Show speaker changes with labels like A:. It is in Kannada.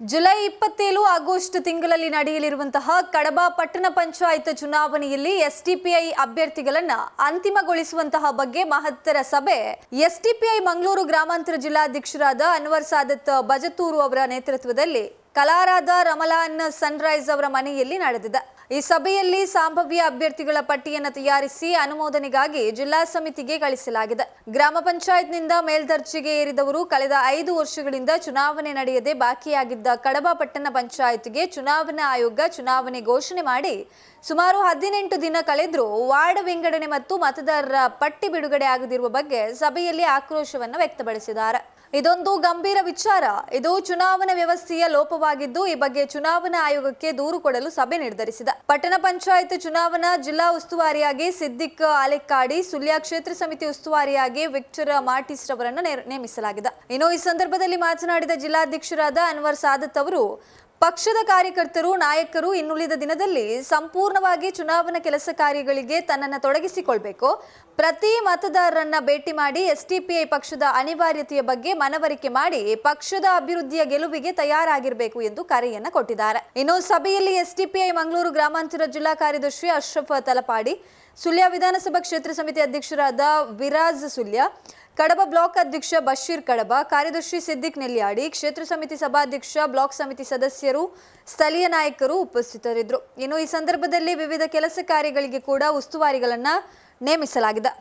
A: ಜುಲೈ ಇಪ್ಪತ್ತೇಳು ಆಗಸ್ಟ್ ತಿಂಗಳಲ್ಲಿ ನಡೆಯಲಿರುವಂತಹ ಕಡಬ ಪಟ್ಟಣ ಪಂಚಾಯತ್ ಚುನಾವಣೆಯಲ್ಲಿ ಎಸ್ಟಿಪಿಐ ಅಭ್ಯರ್ಥಿಗಳನ್ನ ಅಂತಿಮಗೊಳಿಸುವಂತಹ ಬಗ್ಗೆ ಮಹತ್ತರ ಸಭೆ. ಎಸ್ಟಿಪಿಐ ಮಂಗಳೂರು ಗ್ರಾಮಾಂತರ ಜಿಲ್ಲಾಧ್ಯಕ್ಷರಾದ ಅನ್ವರ್ ಸಾದತ್ ಬಜತೂರು ಅವರ ನೇತೃತ್ವದಲ್ಲಿ ಕಲಾರಾದ ರಮಲಾನ್ ಸನ್ರೈಸ್ ಅವರ ಮನೆಯಲ್ಲಿ ನಡೆದಿದೆ. ಈ ಸಭೆಯಲ್ಲಿ ಸಂಭವ್ಯ ಅಭ್ಯರ್ಥಿಗಳ ಪಟ್ಟಿಯನ್ನು ತಯಾರಿಸಿ ಅನುಮೋದನೆಗಾಗಿ ಜಿಲ್ಲಾ ಸಮಿತಿಗೆ ಕಳಿಸಲಾಗಿದೆ. ಗ್ರಾಮ ಪಂಚಾಯತ್ನಿಂದ ಮೇಲ್ದರ್ಜೆಗೆ ಏರಿದವರು ಕಳೆದ ಐದು ವರ್ಷಗಳಿಂದ ಚುನಾವಣೆ ನಡೆಯದೆ ಬಾಕಿಯಾಗಿದ್ದ ಕಡಬ ಪಟ್ಟಣ ಪಂಚಾಯತ್ಗೆ ಚುನಾವಣಾ ಆಯೋಗ ಚುನಾವಣೆ ಘೋಷಣೆ ಮಾಡಿ ಸುಮಾರು ಹದಿನೆಂಟು ದಿನ ಕಳೆದರೂ ವಾರ್ಡ್ ವಿಂಗಡಣೆ ಮತ್ತು ಮತದಾರರ ಪಟ್ಟಿ ಬಿಡುಗಡೆ ಆಗದಿರುವ ಬಗ್ಗೆ ಸಭೆಯಲ್ಲಿ ಆಕ್ರೋಶವನ್ನು ವ್ಯಕ್ತಪಡಿಸಿದ್ದಾರೆ. ಇದೊಂದು ಗಂಭೀರ ವಿಚಾರ. ಇದು ಚುನಾವಣಾ ವ್ಯವಸ್ಥೆಯ ಲೋಪವಾಗಿದ್ದು ಈ ಬಗ್ಗೆ ಚುನಾವಣಾ ಆಯೋಗಕ್ಕೆ ದೂರು ಕೊಡಲು ಸಭೆ ನಿರ್ಧರಿಸಿದ. ಪಟ್ಟಣ ಪಂಚಾಯತ್ ಚುನಾವಣಾ ಜಿಲ್ಲಾ ಉಸ್ತುವಾರಿಯಾಗಿ ಸಿದ್ದಿಕ್ ಆಲೆಕ್ಕಾಡಿ, ಸುಳ್ಯ ಕ್ಷೇತ್ರ ಸಮಿತಿ ಉಸ್ತುವಾರಿಯಾಗಿ ವಿಕ್ಟರ್ ಮಾರ್ಟಿಸ್ ರವರನ್ನು ನೇಮಿಸಲಾಗಿದೆ ಇನ್ನು ಈ ಸಂದರ್ಭದಲ್ಲಿ ಮಾತನಾಡಿದ ಜಿಲ್ಲಾಧ್ಯಕ್ಷರಾದ ಅನ್ವರ್ ಸಾದತ್ ಅವರು ಪಕ್ಷದ ಕಾರ್ಯಕರ್ತರು, ನಾಯಕರು ಇನ್ನುಳಿದ ದಿನದಲ್ಲಿ ಸಂಪೂರ್ಣವಾಗಿ ಚುನಾವಣಾ ಕೆಲಸ ಕಾರ್ಯಗಳಿಗೆ ತನ್ನನ್ನು ತೊಡಗಿಸಿಕೊಳ್ಬೇಕು. ಪ್ರತಿ ಮತದಾರರನ್ನ ಭೇಟಿ ಮಾಡಿ ಎಸ್ಟಿಪಿಐ ಪಕ್ಷದ ಅನಿವಾರ್ಯತೆಯ ಬಗ್ಗೆ ಮನವರಿಕೆ ಮಾಡಿ ಪಕ್ಷದ ಅಭಿವೃದ್ಧಿಯ ಗೆಲುವಿಗೆ ತಯಾರಾಗಿರಬೇಕು ಎಂದು ಕರೆಯನ್ನ ಕೊಟ್ಟಿದ್ದಾರೆ. ಇನ್ನು ಸಭೆಯಲ್ಲಿ ಎಸ್ಟಿಪಿಐ ಮಂಗಳೂರು ಗ್ರಾಮಾಂತರ ಜಿಲ್ಲಾ ಕಾರ್ಯದರ್ಶಿ ಅಶ್ರಫ್ ತಲಪಾಡಿ, ಸುಳ್ಯ ವಿಧಾನಸಭಾ ಕ್ಷೇತ್ರ ಸಮಿತಿ ಅಧ್ಯಕ್ಷರಾದ ವಿರಾಜ್ ಸುಳ್ಯ ಕಡಬ ಬ್ಲಾಕ್ ಅಧ್ಯಕ್ಷ ಬಶೀರ್ ಕಡಬ, ಕಾರ್ಯದರ್ಶಿ ಸಿದ್ದಿಕ್ ನೆಲ್ಯಾಡಿ, ಕ್ಷೇತ್ರ ಸಮಿತಿ ಸಭಾಧ್ಯಕ್ಷ, ಬ್ಲಾಕ್ ಸಮಿತಿ ಸದಸ್ಯರು, ಸ್ಥಳೀಯ ನಾಯಕರು ಉಪಸ್ಥಿತರಿದ್ದರು. ಇನ್ನು ಈ ಸಂದರ್ಭದಲ್ಲಿ ವಿವಿಧ ಕೆಲಸ ಕಾರ್ಯಗಳಿಗೆ ಕೂಡ ಉಸ್ತುವಾರಿಗಳನ್ನು ನೇಮಿಸಲಾಗಿದೆ.